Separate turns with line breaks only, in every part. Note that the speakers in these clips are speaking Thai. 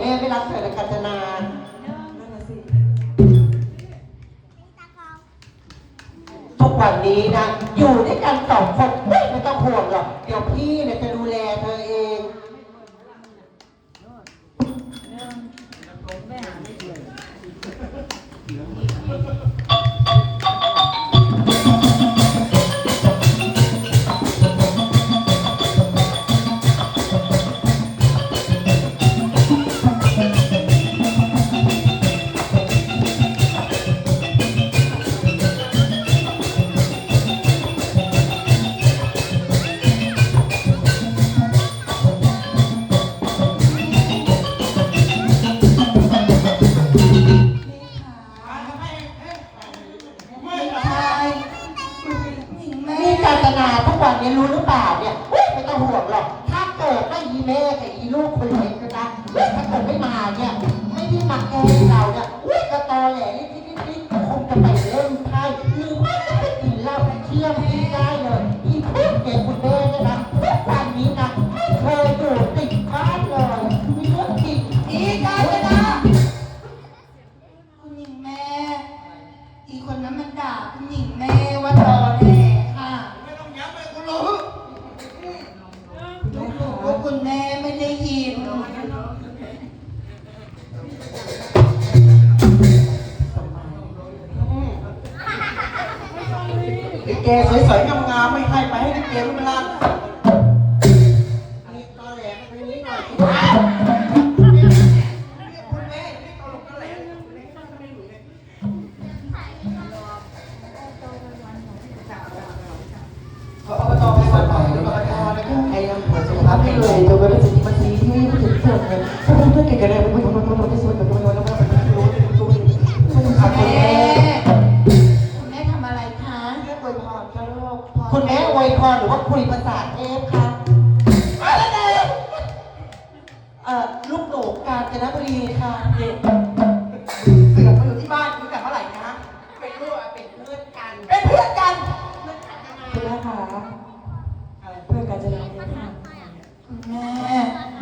แม่ไม่
รักเธอนะกันจนา
น
ทุกวันนี้นะ อยู่ด้วยกันสองคนไม่ต้องห่วงหรอก เดี๋ยวพี่เนี่ยจะดูแลเธอเอง ไม่หาไม่เจอ ฝั่งนี้รู้หรือเปล่าเนี่ยไม่ต้องห่วงหรอก ถ้าเกิดไม่อีเม่กับอีลูกคุณเล็กนะถ้าเกิดไม่มาเนี่ย ไม่ได้มาแกล้งเราเนี่ยก็ตอแหลนี่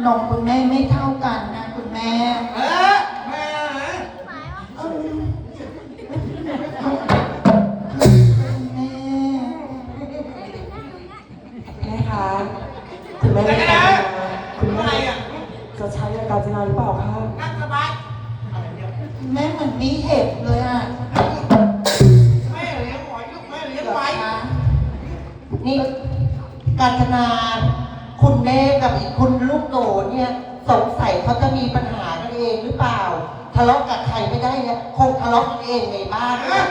นมคุณแม่ไม่เท่ากันนะ
คุ
ณแม่เอ
แม่อ
แม่คะคุ
ณแม่คุณแม่
จะใช้กาจนาหรือเปล่าคะ
น่งสบาย
แม่เหมือนมีเห็บเลยอะ
แม่เลี้อยลูกแม่เลี้ยงไว้
นี่การธนา แม่กับอีกคุณลูกโตเนี่ยสงสัยเขาจะมีปัญหากันเองหรือเปล่า ทะเลาะกับใครไม่ได้เนี่ยคงทะเลาะกันเองในบ้านนะ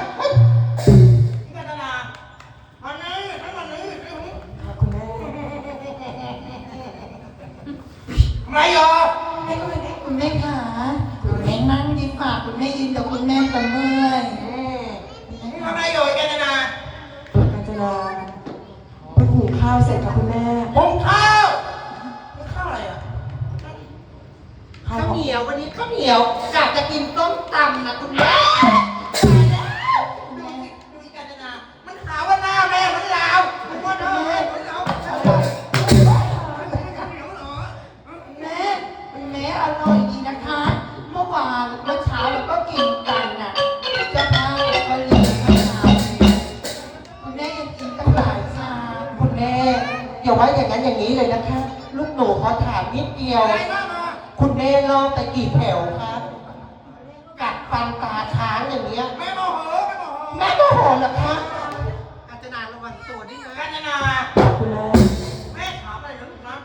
พัฒนามันนี่ให้มันนี่
ให้หุ้มไม่
ห้คุณแม่
คุณแม่ขาคุณแม่นั่งดีกว่าคุณแม่ยินกับคุณแม่จะเมื่อย
ทำอะไรอยู่กันนา
เกันจนาเพิ่งหุงข้าวเสร็จค่ะคุณแม่
หุงข้าว ข้าว
เหนียววันนี้ข้าวเหนียวกะจะกินต้มตำนะคุณแม่ี้
ย
แม่โมโห
แม่
โมโหแม่โมโห
เหรอคะ
อาญจนาระวังตัวนินะกาญจนา
แม่
ถามอะไรนะลูกนะ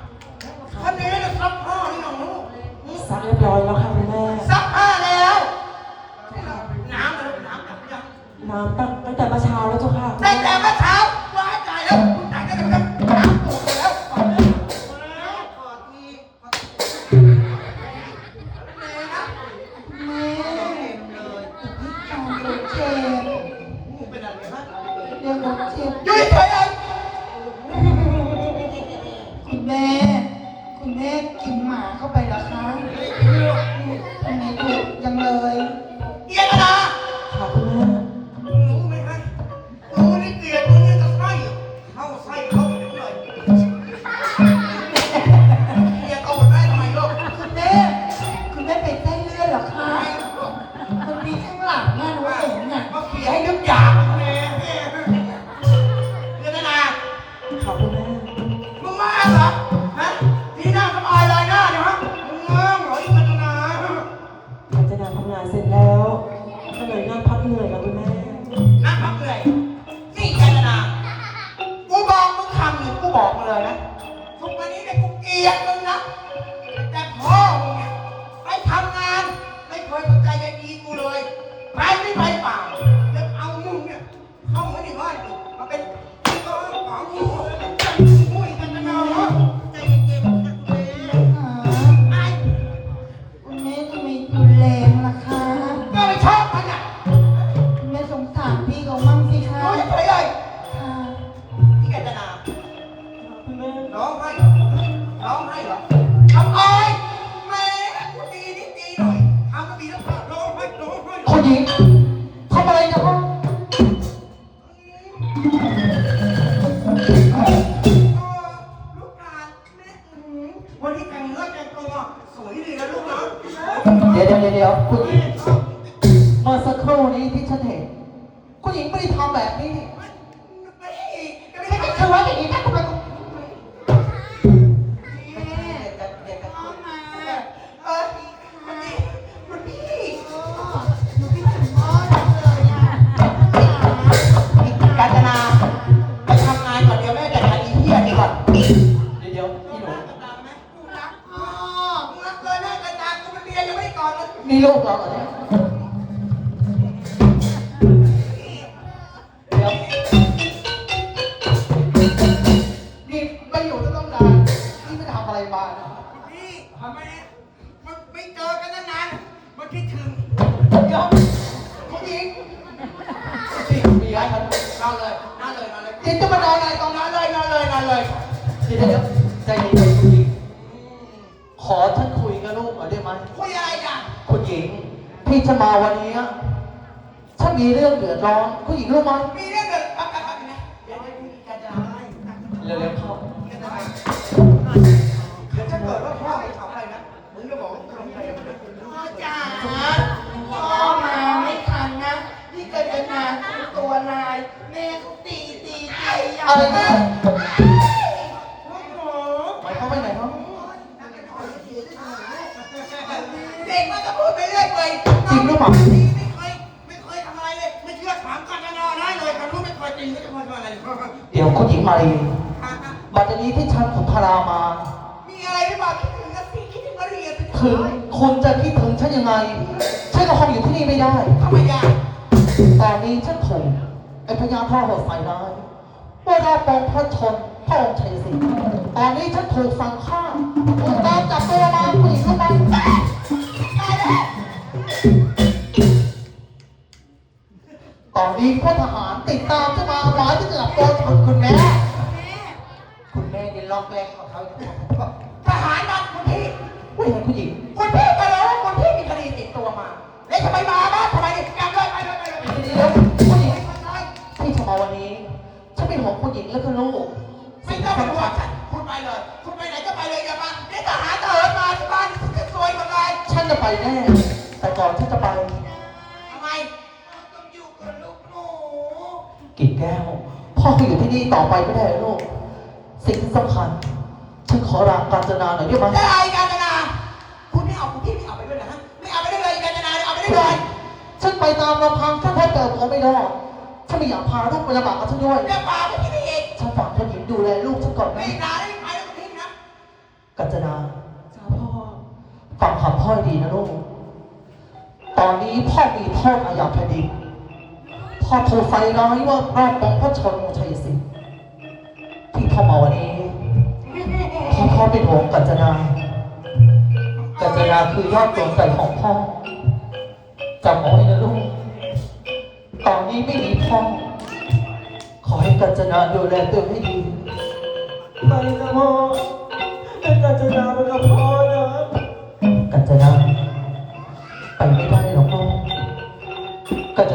ท่านนี้จะซักผ้าหรือนู
ซักเรียบร้อยแล้วค่ะคุณแม่
ซักผ้าแล้วน้ำ
ตั
ก
ง
น้ำตัก Eu não.
ค
นที่แต่งเนื้อแต่งตัวสวยดีนะลูกนะ
เดี๋ยวเดี๋ยวเดี๋ยวคุณหญิงมื่อสักครู่นี้ที่ฉันเห็นคุณหญิงไม่ได้ทำแบบนี้
ไม่ได้
ไม่ได้ทำแบบนี้ 你又不要钱 ที่จะมาวันนี้ถ้ามีเรื่องเดือดร้อนผู้หญิงรู้ไหม
มีเรื่องเดือดร้อนเดี๋ยว
ร็วๆเข้า
เดี๋ยวถ้าเกิดว่าพ่อไปทำอะไรนะมึงจะบอกว่าไร
พ่อจ๋าพ่อมาไม่ทันนะนี่เกิดนาตัวนายแม่ก็ตีตีตีอย่าง
นี้
เดี๋ย
วคุณหญิงมารี
ฮะฮะ
บัดนี้ที่ฉันขุนทรามา
มีอะไรหรือเปล่าคิดถึงนะสิคิดถึงมาเรียน
ถึงคุณจะคิดถึงฉันยังไง ฉันก็คงอยู่ที่นี่ไม่ได้
ทำไมยาก
ตอนนี้ฉันถูกไอ้พญาพ่อหัวไฟร้ายว่าเราปองพระชนพระองค์ชัยสิงห์ตอนนี้ฉันถูกสั่งฆ่าคุณตามจับตัวมาผู้หญิงเข้าไปตายแล้ว ตอนนี้พวกทหารติดตามจะมาหมายจะจับตัวคุณแม่ คุณแม่นี่ล็อกแรงของเขาอยู่
ทหารมาคุณพี่
ไม่เห็นผู้หญิง
คุณพี่ก็รู้ว่าคุณพี่มีคดีติดตัวมา แล้วทำไมมาบ้านทำไมเนี่ยกลับเลยไปเลยไปเลยไปเลย
เดี๋ยวผู้หญิง
ไปเลย
ที่จะมาวันนี้ฉันเป็นห่วงผู้หญิงและก็ลูก
ไม่ต้องเป็นห่วงฉันคุณไปเลย คุณไปไหนก็ไปเลยอย่ามาเดี๋ยวทหารเถิดมาที่บ้านจะซวยหมดเลย
ฉันจะไปแน่แต่ก่อนฉันจะไป
กิ่
งแก้ว พ่อก็อยู่ที่นี่ต่อไปไม่ได้แล้วลูก สิ่งที่สำคัญฉันขอลาการจนาหน่อยได้ไหม
ได้กาญจนาคุณไม่เอาคุณพี่ไม่เอาไปด้วยนะฮะไม่เอาไปได้เลยกาญจนาเอาไปได้เลย
ฉันไปตามลำพังฉันแทบเติบโตไม่รอดฉันไม่อยากพาลูกไปลำบากกับฉันด้วย
เดี๋ยวป่าไปที่นี่เอง
ฉันฝากผู้หญิงดูแลลูกฉันก่อน
ไม่
นะ
นานได้ไปแล้วคุณพี่นะ
กัญจนา
จ้าพ่อ
ฟังคำพ่อให้ดีนะลูกตอนนี้พ่อมีโทษอาญาแผ่นดิน พ่อถูกไฟร้ายว่ารอบปองพระชนชัยสิงห์ที่พ่อมาวันนี้พ่อพ่อเป็นห่วงกัญจนา กัญจนาคือยอดดวงใจของพ่อจำเอาไว้นะลูก ตอนนี้ไม่มีพ่อ ขอให้กัญจนาดูแลตัวให้ดี
ไปนะพ่อเป็นกาญจนาไปกับพ่อ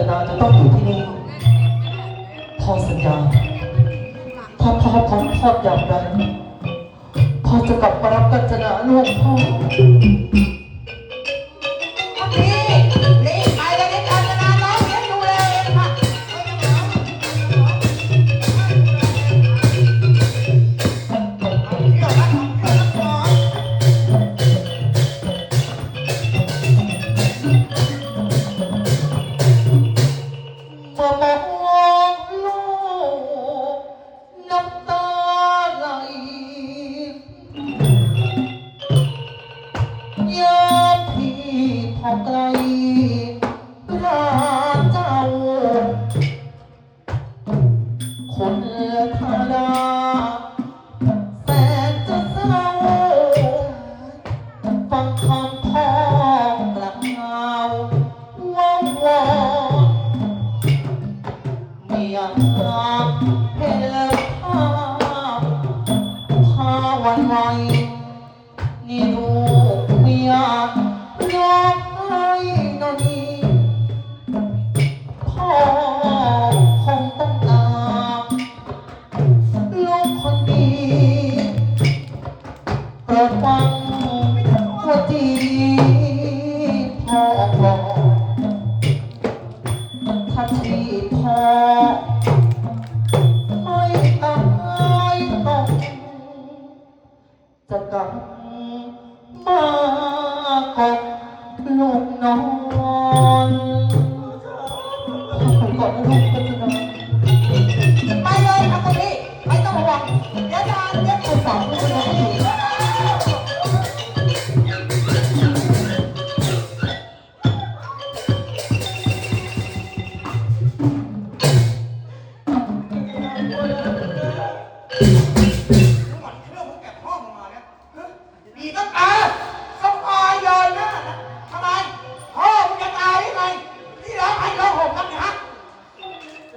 จนาจะต้องอยู่ที่นี่พ่อสัญญาถ้าพ่อพ้นโทษอย่างไรพ่อจะกลับมารับกัญจนาลูกพ่อ
ยา
มพี่พอไกลรา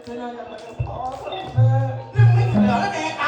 กา
ญจนาอยากับพ่อกับแม่
เรื่องไม่เหลือแล้วแดก